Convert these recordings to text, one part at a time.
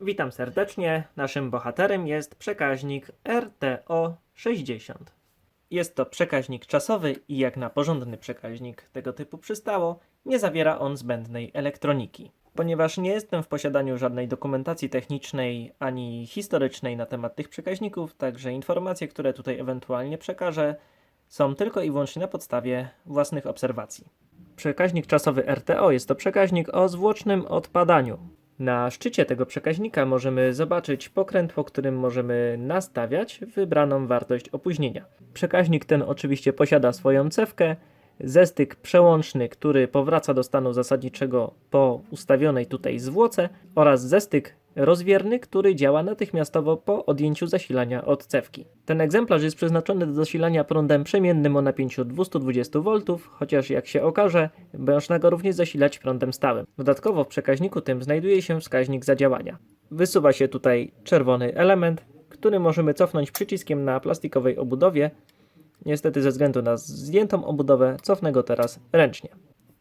Witam serdecznie. Naszym bohaterem jest przekaźnik RTO60. Jest to przekaźnik czasowy i jak na porządny przekaźnik tego typu przystało, nie zawiera on zbędnej elektroniki. Ponieważ nie jestem w posiadaniu żadnej dokumentacji technicznej ani historycznej na temat tych przekaźników, także informacje, które tutaj ewentualnie przekażę, są tylko i wyłącznie na podstawie własnych obserwacji. Przekaźnik czasowy RTO jest to przekaźnik o zwłocznym odpadaniu. Na szczycie tego przekaźnika możemy zobaczyć pokrętło, którym możemy nastawiać wybraną wartość opóźnienia. Przekaźnik ten oczywiście posiada swoją cewkę, zestyk przełączny, który powraca do stanu zasadniczego po ustawionej tutaj zwłoce oraz zestyk rozwierny, który działa natychmiastowo po odjęciu zasilania od cewki. Ten egzemplarz jest przeznaczony do zasilania prądem przemiennym o napięciu 220 V, chociaż jak się okaże, można go również zasilać prądem stałym. Dodatkowo w przekaźniku tym znajduje się wskaźnik zadziałania. Wysuwa się tutaj czerwony element, który możemy cofnąć przyciskiem na plastikowej obudowie. Niestety ze względu na zdjętą obudowę cofnę go teraz ręcznie.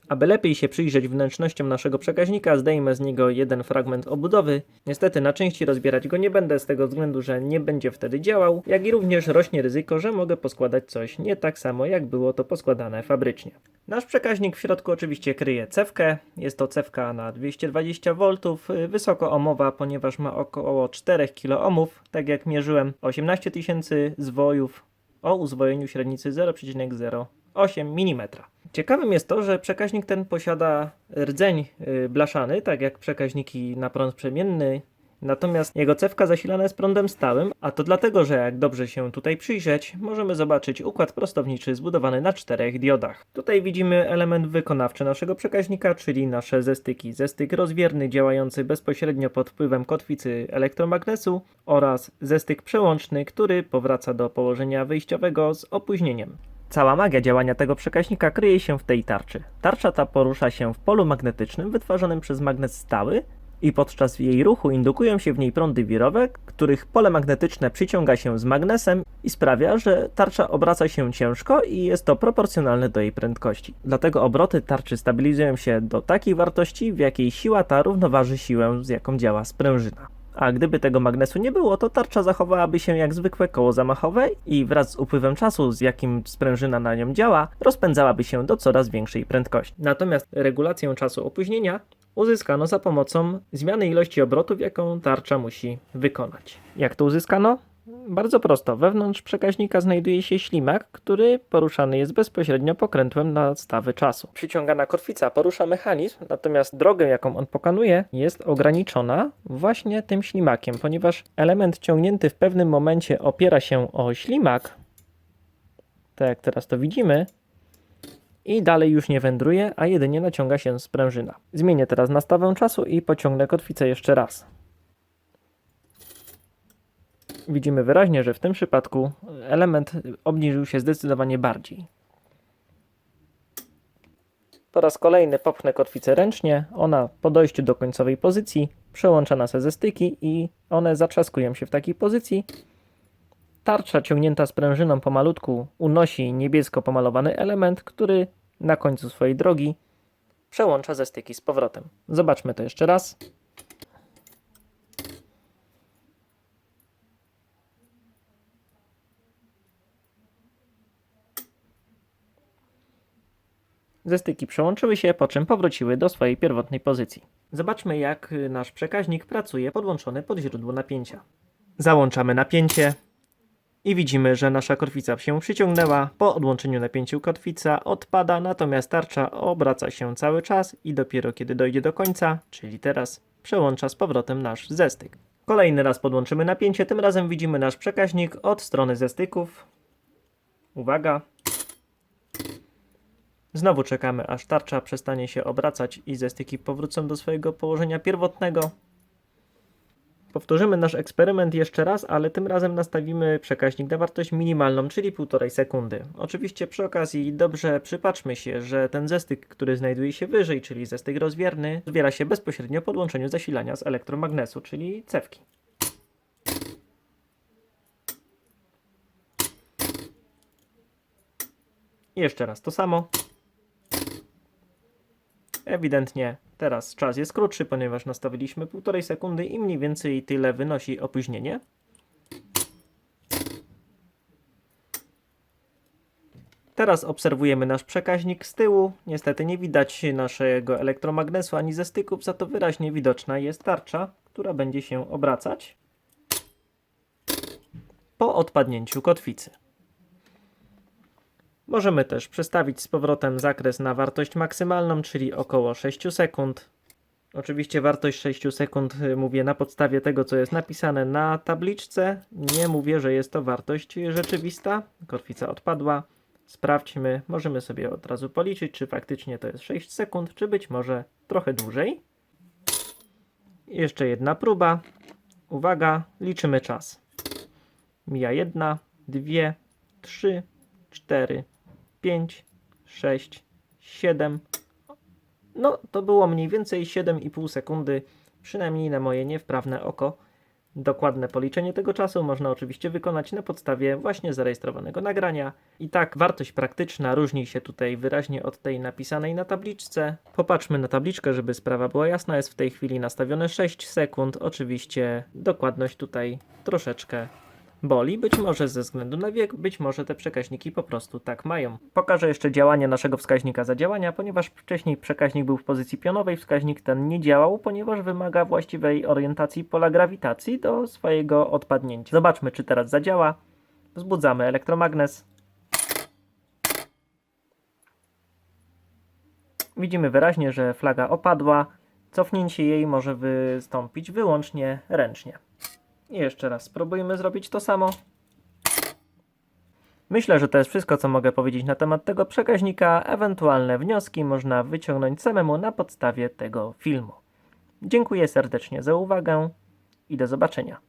Aby lepiej się przyjrzeć wnętrznościom naszego przekaźnika, zdejmę z niego jeden fragment obudowy. Niestety na części rozbierać go nie będę z tego względu, że nie będzie wtedy działał, jak i również rośnie ryzyko, że mogę poskładać coś nie tak samo jak było to poskładane fabrycznie. Nasz przekaźnik w środku oczywiście kryje cewkę. Jest to cewka na 220 V, wysokoomowa, ponieważ ma około 4 kΩ, tak jak mierzyłem 18 tysięcy zwojów o uzwojeniu średnicy 0,08 mm. Ciekawym jest to, że przekaźnik ten posiada rdzeń y, blaszany, tak jak przekaźniki na prąd przemienny, natomiast jego cewka zasilana jest prądem stałym, a to dlatego, że jak dobrze się tutaj przyjrzeć, możemy zobaczyć układ prostowniczy zbudowany na czterech diodach. Tutaj widzimy element wykonawczy naszego przekaźnika, czyli nasze zestyki. Zestyk rozwierny działający bezpośrednio pod wpływem kotwicy elektromagnesu oraz zestyk przełączny, który powraca do położenia wyjściowego z opóźnieniem. Cała magia działania tego przekaźnika kryje się w tej tarczy. Tarcza ta porusza się w polu magnetycznym wytwarzanym przez magnes stały i podczas jej ruchu indukują się w niej prądy wirowe, których pole magnetyczne przyciąga się z magnesem i sprawia, że tarcza obraca się ciężko i jest to proporcjonalne do jej prędkości. Dlatego obroty tarczy stabilizują się do takiej wartości, w jakiej siła ta równoważy siłę, z jaką działa sprężyna. A gdyby tego magnesu nie było, to tarcza zachowałaby się jak zwykłe koło zamachowe i wraz z upływem czasu, z jakim sprężyna na nią działa, rozpędzałaby się do coraz większej prędkości. Natomiast regulację czasu opóźnienia uzyskano za pomocą zmiany ilości obrotów, jaką tarcza musi wykonać. Jak to uzyskano? Bardzo prosto. Wewnątrz przekaźnika znajduje się ślimak, który poruszany jest bezpośrednio pokrętłem na stawy czasu. Przyciągana kotwica porusza mechanizm, natomiast drogę, jaką on pokonuje, jest ograniczona właśnie tym ślimakiem, ponieważ element ciągnięty w pewnym momencie opiera się o ślimak, tak jak teraz to widzimy, i dalej już nie wędruje, a jedynie naciąga się sprężyna. Zmienię teraz nastawę czasu i pociągnę kotwicę jeszcze raz. Widzimy wyraźnie, że w tym przypadku element obniżył się zdecydowanie bardziej. Po raz kolejny popchnę kotwicę ręcznie, ona po dojściu do końcowej pozycji przełącza nas ze styki i one zatrzaskują się w takiej pozycji. Tarcza ciągnięta sprężyną pomalutku unosi niebiesko pomalowany element, który na końcu swojej drogi przełącza ze styki z powrotem. Zobaczmy to jeszcze raz. Zestyki przełączyły się, po czym powróciły do swojej pierwotnej pozycji. Zobaczmy, jak nasz przekaźnik pracuje podłączony pod źródło napięcia. Załączamy napięcie i widzimy, że nasza kotwica się przyciągnęła. Po odłączeniu napięciu kotwica odpada, natomiast tarcza obraca się cały czas i dopiero kiedy dojdzie do końca, czyli teraz, przełącza z powrotem nasz zestyk. Kolejny raz podłączymy napięcie, tym razem widzimy nasz przekaźnik od strony zestyków. Uwaga, Znowu czekamy, aż tarcza przestanie się obracać i zestyki powrócą do swojego położenia pierwotnego. Powtórzymy nasz eksperyment jeszcze raz, ale tym razem nastawimy przekaźnik na wartość minimalną, czyli 1,5 sekundy. Oczywiście przy okazji dobrze przypatrzmy się, że ten zestyk, który znajduje się wyżej, czyli zestyk rozwierny, zbiera się bezpośrednio po podłączeniu zasilania z elektromagnesu, czyli cewki. Jeszcze raz to samo. Ewidentnie Teraz czas jest krótszy, ponieważ nastawiliśmy 1,5 sekundy i mniej więcej tyle wynosi opóźnienie. Teraz obserwujemy nasz przekaźnik z tyłu. Niestety nie widać naszego elektromagnesu ani ze styków, za to wyraźnie widoczna jest tarcza, która będzie się obracać po odpadnięciu kotwicy. Możemy też przestawić z powrotem zakres na wartość maksymalną, czyli około 6 sekund. Oczywiście wartość 6 sekund y, mówię na podstawie tego, co jest napisane na tabliczce. Nie mówię, że jest to wartość rzeczywista. Kotwica odpadła. Sprawdźmy, możemy sobie od razu policzyć, czy faktycznie to jest 6 sekund, czy być może trochę dłużej. Jeszcze jedna próba. Uwaga, liczymy czas. Mija jedna, dwie, trzy, cztery, pięć, sześć, siedem. No, to było mniej więcej 7,5 sekundy, przynajmniej na moje niewprawne oko. Dokładne policzenie tego czasu można oczywiście wykonać na podstawie właśnie zarejestrowanego nagrania. I tak wartość praktyczna różni się tutaj wyraźnie od tej napisanej na tabliczce. Popatrzmy na tabliczkę, żeby sprawa była jasna. Jest w tej chwili nastawione 6 sekund. Oczywiście dokładność tutaj troszeczkę boli, być może ze względu na wiek, być może te przekaźniki po prostu tak mają. Pokażę jeszcze działanie naszego wskaźnika zadziałania, ponieważ wcześniej przekaźnik był w pozycji pionowej, wskaźnik ten nie działał, ponieważ wymaga właściwej orientacji pola grawitacji do swojego odpadnięcia. Zobaczmy, czy teraz zadziała. Wzbudzamy elektromagnes. Widzimy wyraźnie, że flaga opadła. Cofnięcie jej może wystąpić wyłącznie ręcznie. I jeszcze raz spróbujmy zrobić to samo. Myślę, że to jest wszystko, co mogę powiedzieć na temat tego przekaźnika. Ewentualne wnioski można wyciągnąć samemu na podstawie tego filmu. Dziękuję serdecznie za uwagę i do zobaczenia.